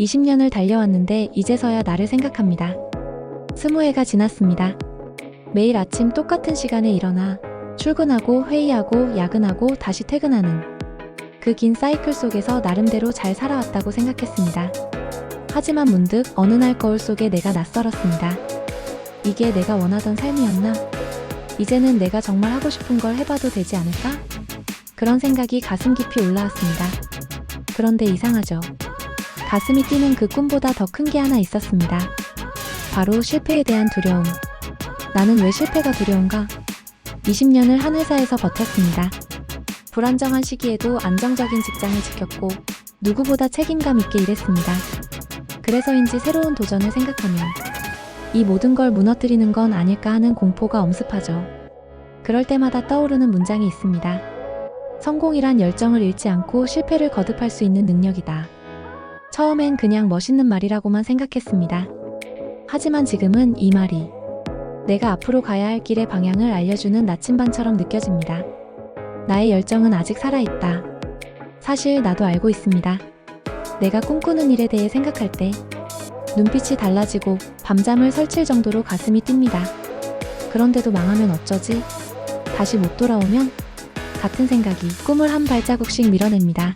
20년을 달려왔는데 이제서야 나를 생각합니다. 스무 해가 지났습니다. 매일 아침 똑같은 시간에 일어나 출근하고 회의하고 야근하고 다시 퇴근하는 그 긴 사이클 속에서 나름대로 잘 살아왔다고 생각했습니다. 하지만 문득 어느 날 거울 속에 내가 낯설었습니다. 이게 내가 원하던 삶이었나? 이제는 내가 정말 하고 싶은 걸 해봐도 되지 않을까? 그런 생각이 가슴 깊이 올라왔습니다. 그런데 이상하죠. 가슴이 뛰는 그 꿈보다 더 큰 게 하나 있었습니다. 바로 실패에 대한 두려움. 나는 왜 실패가 두려운가? 20년을 한 회사에서 버텼습니다. 불안정한 시기에도 안정적인 직장을 지켰고, 누구보다 책임감 있게 일했습니다. 그래서인지 새로운 도전을 생각하면, 이 모든 걸 무너뜨리는 건 아닐까 하는 공포가 엄습하죠. 그럴 때마다 떠오르는 문장이 있습니다. 성공이란 열정을 잃지 않고 실패를 거듭할 수 있는 능력이다. 처음엔 그냥 멋있는 말이라고만 생각했습니다. 하지만 지금은 이 말이 내가 앞으로 가야 할 길의 방향을 알려주는 나침반처럼 느껴집니다. 나의 열정은 아직 살아있다. 사실 나도 알고 있습니다. 내가 꿈꾸는 일에 대해 생각할 때 눈빛이 달라지고 밤잠을 설칠 정도로 가슴이 뜁니다. 그런데도 망하면 어쩌지? 다시 못 돌아오면? 같은 생각이 꿈을 한 발자국씩 밀어냅니다.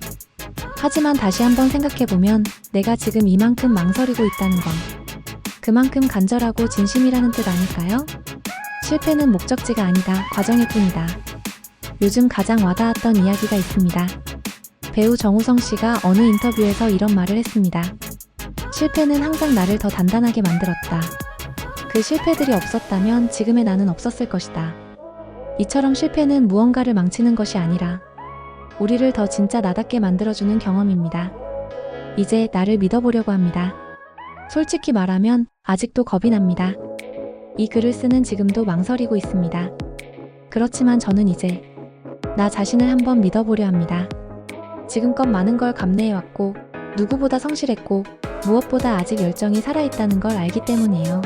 하지만 다시 한번 생각해보면 내가 지금 이만큼 망설이고 있다는 건 그만큼 간절하고 진심이라는 뜻 아닐까요? 실패는 목적지가 아니다, 과정일 뿐이다. 요즘 가장 와닿았던 이야기가 있습니다. 배우 정우성 씨가 어느 인터뷰에서 이런 말을 했습니다. 실패는 항상 나를 더 단단하게 만들었다. 그 실패들이 없었다면 지금의 나는 없었을 것이다. 이처럼 실패는 무언가를 망치는 것이 아니라 우리를 더 진짜 나답게 만들어주는 경험입니다. 이제 나를 믿어보려고 합니다. 솔직히 말하면 아직도 겁이 납니다. 이 글을 쓰는 지금도 망설이고 있습니다. 그렇지만 저는 이제 나 자신을 한번 믿어보려 합니다. 지금껏 많은 걸 감내해왔고, 누구보다 성실했고, 무엇보다 아직 열정이 살아있다는 걸 알기 때문이에요.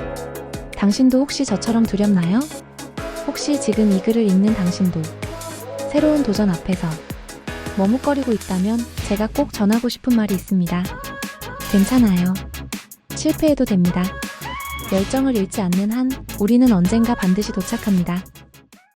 당신도 혹시 저처럼 두렵나요? 혹시 지금 이 글을 읽는 당신도 새로운 도전 앞에서 머뭇거리고 있다면 제가 꼭 전하고 싶은 말이 있습니다. 괜찮아요. 실패해도 됩니다. 열정을 잃지 않는 한 우리는 언젠가 반드시 도착합니다.